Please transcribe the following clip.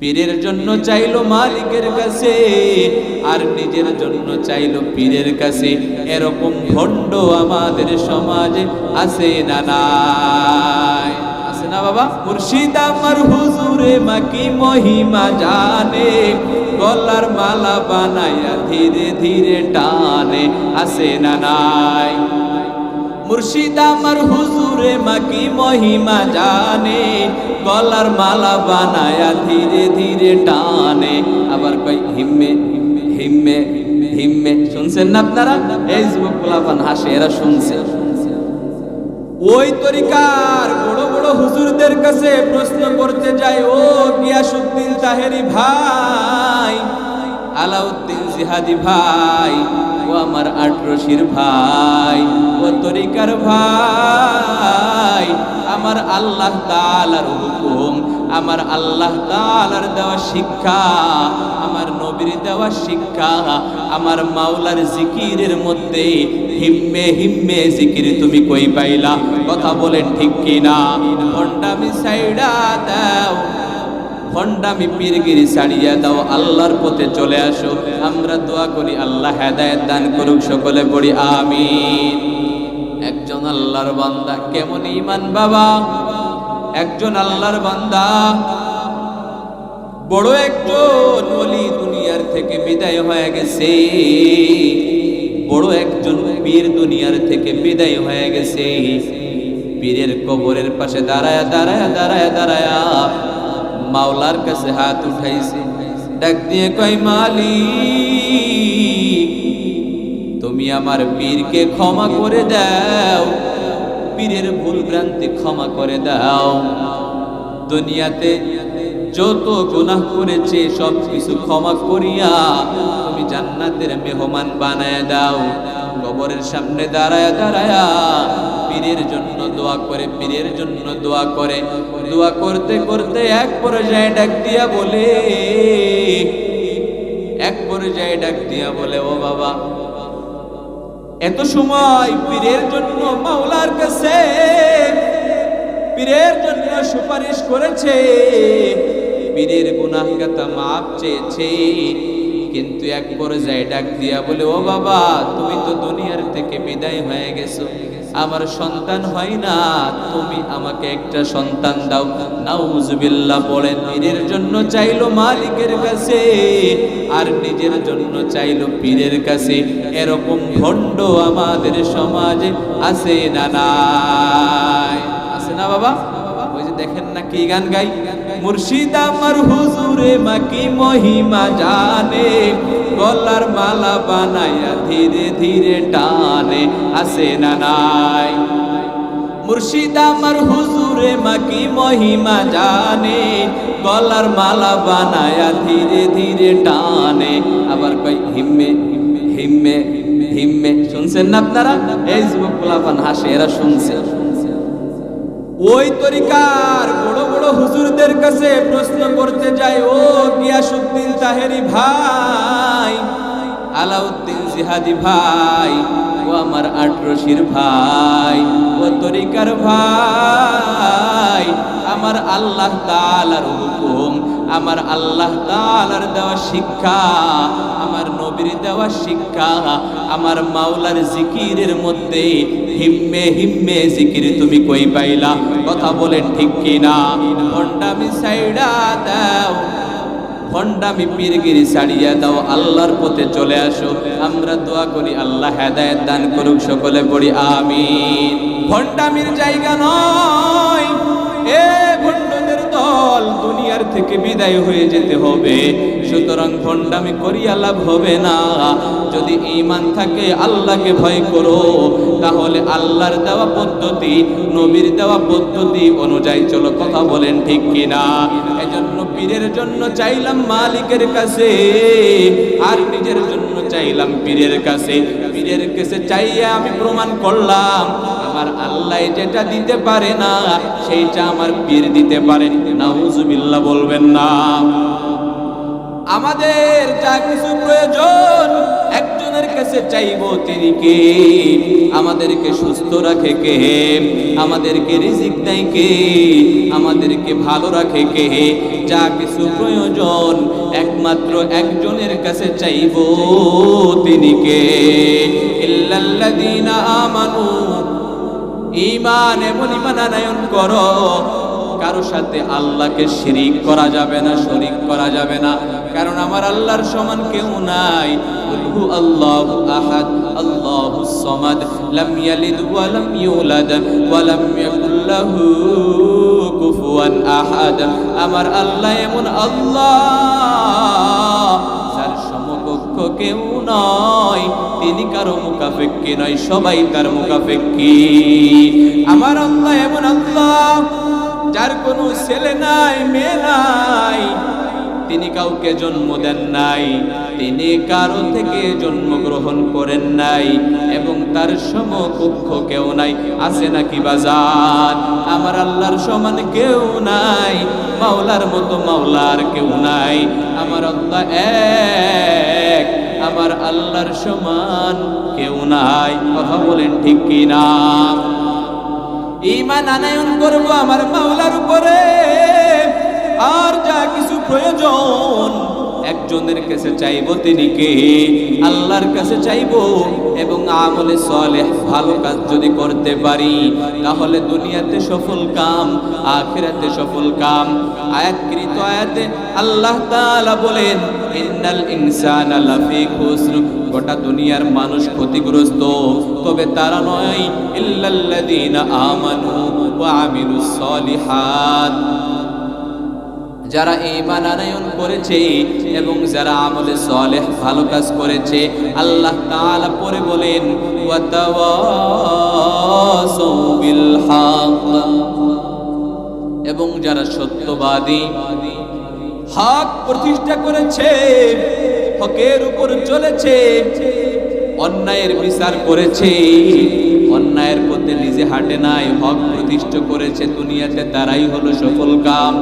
পীরের জন্য চাইলো মালিকের কাছে, আর নিজের জন্য চাইলো পীরের কাছে। এরকম ভণ্ড আমাদের সমাজে আছে না নাই? আছে না বাবা? মুর্শিদ আমার হুজুরে মাকি মহিমা জানে, গলার মালা বানায়া ধীরে ধীরে টানে। আছে না নাই? মুর্শিদ আমার হুজুরে মাকি মহিমা জানে, গলার মালা বানায়া ধীরে ধীরে টানে। আবার কই হিম্মে হিম্মে হিম্মে। শুনছেন না আপনারা? এই যুবক গোলাপান হাসে, এরা শুনছে। ওই তরিকার বড় বড় হুজুরদের কাছে প্রশ্ন করতে যায়, ও গিয়াসুদ্দিন তাহেরি ভাই, আলাউদ্দিন জিহাদি ভাই ও আমার আটরশির ভাই, ও তরিকার ভাই, আমার আল্লাহ তালার হুকুম, আমার আল্লাহ তালার দেওয়া শিক্ষা, আমার নবীর দেওয়া শিক্ষা, আমার মাওলার জিকিরের মধ্যে হিম্মে হিম্মে জিকির তুমি কই পাইলা? কথা বলেন ঠিক কিনা? ভণ্ডামি সাইডা দাও ভণ্ডামি পীরগিরি ছাড়িয়া দাও, আল্লাহর পথে চলে আসো। আমরা দোয়া করি, আল্লাহ হেদায়েত দান করুক, সকলে পড়ি, আমিন। একজন আল্লাহর বান্দা, কেমন ইমান বাবা? একজন আল্লাহর বান্দা। বড় একজন ওলি দুনিয়ার থেকে বিদায় হয়ে গেছে। বড় একজন পীর দুনিয়ার থেকে বিদায় হয়ে গেছে। পীরের কবরের পাশে দাঁড়ায় দাঁড়ায় দাঁড়ায় দাঁড়ায়। মাওলার কাছে হাত উঠাইছে। ডাক দিয়ে কয় মালি তুমি আমার পীরকে ক্ষমা করে দাও। পীরের ভুল ভ্রান্তি ক্ষমা করে দাও। দুনিয়াতে যত গুনাহ করেছে সব কিছু ক্ষমা করিয়া তুমি জান্নাতের মেহমান বানায় দাও। কবরের সামনে দাঁড়ায় দাঁড়ায়া পীরের জন্য দোয়া করে, পীরের জন্য দোয়া করে। দোয়া করতে করতে এক পর্যায়ে ডাক দিয়া বলে, এক পর্যায়ে ডাক দিয়া বলে, ও বাবা, এত সময় পীরের জন্য মাওলার কাছে পীরের জন্য সুপারিশ করেছে, পীরের গুনাহগাতা মাপ চেয়েছে। কিন্তু এক পর্যায়ে ডাক দিয়া বলে, ও বাবা, তুমি তো দুনিয়ার থেকে বিদায় হয়ে গেছো। আমার সন্তান হয় না, তুমি আমাকে একটা সন্তান দাও। নাউজুবিল্লাহ বলেন, পীরের জন্য চাইলো মালিকের কাছে, আর নিজের জন্য চাইলো পীরের কাছে। এরকম ভণ্ড আমাদের সমাজে আছে না নাই? আছে না বাবা? ওই যে দেখেন না কি গান গাই মুর্শিদ আমার হুজুরে মাকি মহিমা জানে, গলার মালা বানায়া ধীরে ধীরে টানে আসে না নাই? মুর্শিদ আমার হুজুরে মাকি মহিমা জানে, গলার মালা বানায়া ধীরে ধীরে টানে। আবার কই হিম্মে হিম্মে হিম্মে শুনছেন না আপনারা? এই যুবক গোলাপান হাসে, এরা শুনছে। ওই তরিকার বড় বড় হুজুরদের কাছে প্রশ্ন করতে যায়, ও গিয়াসুদ্দিন তাহেরি ভাই, আলাউদ্দিন জিহাদি ভাই আমার ভাই, ও তরিকার ভাই, আমার আল্লাহ তালার হুকুম, আমার আল্লাহ তালার দেওয়া শিক্ষা, আমার নবীর দেওয়া শিক্ষা, আমার মাওলার জিকিরের মধ্যে হিম্মে হিম্মে জিকির তুমি কই পাইলা? কথা বলেন ঠিক কিনা? ভণ্ডামি সাইডা দাও ভণ্ডামি পীরগিরি ছাড়িয়া দাও, আল্লাহর পথে চলে আসো। আমরা দোয়া করি, আল্লাহ হেদায়ত দান করুক সকলে পড়ি, আমিন। ভণ্ডামির জায়গা নয়, এ ভণ্ডদের দল দুনিয়ার থেকে বিদায় হয়ে যেতে হবে। সুতরাং ভণ্ডামি করিয়া লাভ হবে না। যদি ইমান থাকে, আল্লাহকে ভয় করো। তাহলে আল্লাহর দেওয়া পদ্ধতি, নবীর দেওয়া পদ্ধতি অনুযায়ী চলো, কথা বলেন ঠিক কিনা? এজন্য পীরের জন্য চাইলাম মালিকের কাছে, আর নিজের জন্য চাইলাম পীরের কাছে। পীরের কাছে চাইয়া আমি প্রমাণ করলাম আমার আল্লাহ যেটা দিতে পারে না, সেইটা আমার পীর দিতে পারে নাউজুবিল্লাহ বলবেন না। আমাদের যা কিছু প্রয়োজন, একজনের কাছে চাইব তিনি কে? আমাদেরকে সুস্থ রাখে কে? আমাদেরকে রিজিক দেয় কে? আমাদেরকে ভালো রাখে কে? যা কিছু প্রয়োজন, একমাত্র একজনের কাছে চাইব তিনি কে? ইল্লাল্লাযীনা আমানু ঈমান এমন ঈমান আনয়ন করো। কারও সাথে আল্লাহকে শিরিক করা যাবে না, শরিক করা যাবে না। কারণ আমার আল্লাহর সমান কেউ নাই। আল্লাহু আহাদ আল্লাহুস সামাদ, লাম ইয়ালিদ ওয়া লাম ইউলাদ, ওয়া লাম ইয়াকুল লাহু কুফুয়ান আহাদ। আমার আল্লাহ এমন আল্লাহ কেউ নয় তিনি কারও মুকাফেক্কি নয় সবাই তার মুকাফেক্কি আমার আল্লাহ এমন আল্লাহ, যার কোনো ছেলে নাই, মেয়ে নাই। তিনি কাউকে জন্ম দেন নাই, তিনি কারও থেকে জন্মগ্রহণ করেন নাই, এবং তার সমকক্ষ কেউ নাই। আছে নাকি বাজার? আমার আল্লাহর সমান কেউ নাই, মাওলার মতো মাওলার কেউ নাই। আমার আল্লাহ এক আমার আল্লাহর সমান কেউ নাই। কথা বলেন ঠিক কিনা? ইমান আনায়ন করব আমার মাওলার উপরে। আর যা কিছু প্রয়োজন একজনের কাছে চাইব তিনি কে? আল্লাহর কাছে চাইব। এবং আমলে সলেহ ভালো কাজ যদি করতে পারি, তাহলে দুনিয়াতে সফল কাম, আখিরাতে সফল কাম। আয়াতকৃত আয়াতে আল্লাহ তাআলা বলেন, ইন্নাল ইনসানা লাফি গোটা দুনিয়ার মানুষ ক্ষতিগ্রস্ত। তবে তারা নয়, ইল্লাল্লাযীনা আমানু ওয়া আমিলুস সলিহাত। যারা ঈমান আনয়ন করেছে এবং যারা আমলে সলেহ ভালো কাজ করেছে, আল্লাহ তাআলা পরে বলেন এবং যারা সত্যবাদী, হক প্রতিষ্ঠা করেছে, হকের উপর চলেছে, অন্যায়ের বিচার করেছে, অন্যায়ের পথে নিজে হাঁটে নাই, হক প্রতিষ্ঠা করেছে, দুনিয়াতে তারাই হলো সফল কাম।